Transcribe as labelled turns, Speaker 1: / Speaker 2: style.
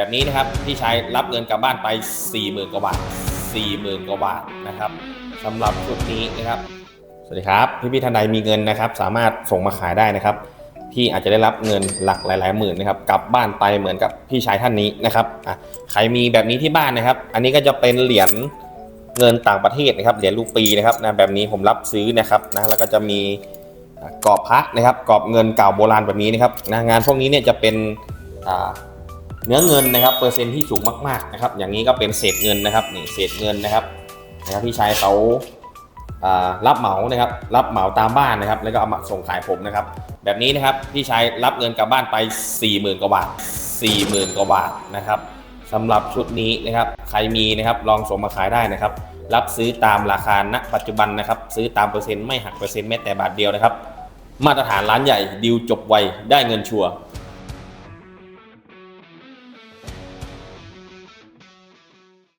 Speaker 1: แบบนี้นะครับพี่ชายรับเงินกลับบ้านไป 40,000กว่าบาท40,000กว่าบาทนะครับสำหรับชุดนี้นะครับสวัสดีครับพี่พี่ท่านใดมีเงินนะครับ สามารถส่งมาขายได้นะครับพี่อาจจะได้รับเงินหลักหลาย ๆ หมื่นนะครับกลับบ้านไปเหมือนกับพี่ชายท่านนี้นะครับอะใครมีแบบนี้ที่บ้านนะครับ อันนี้ก็จะเป็นเหรียญเงินต่างประเทศนะครับเหรียญรูปีนะครับนะแบบนี้ผมรับซื้อนะครับนะแล้วก็จะมีกรอบพระนะครับกรอบเงินเก่าโบราณแบบนี้นะครับนะงานพวกนี้เนี่ยจะเป็นอ่า เนื้อเงินนะครับเปอร์เซ็นที่สูงมากๆนะครับอย่างนี้ก็เป็นเศษเงินนะครับนี่เศษเงินนะครับนะครับพี่ชายเขาอ่ารับเหมานะครับรับเหมาตามบ้านนะครับ แล้วก็เอามาส่งขายผมนะครับ แบบนี้นะครับพี่ชายรับเงินกลับบ้านไป 40,000กว่าบาท40,000กว่าบาทนะครับสำหรับชุดนี้นะครับใครมีนะครับลองส่งมาขายได้นะครับ รับซื้อตามราคาณปัจจุบันนะครับ ซื้อตามเปอร์เซ็นต์ไม่หักเปอร์เซ็นต์แม้แต่บาทเดียวนะครับ มาตรฐานร้านใหญ่ดิวจบไวได้เงินชัวร์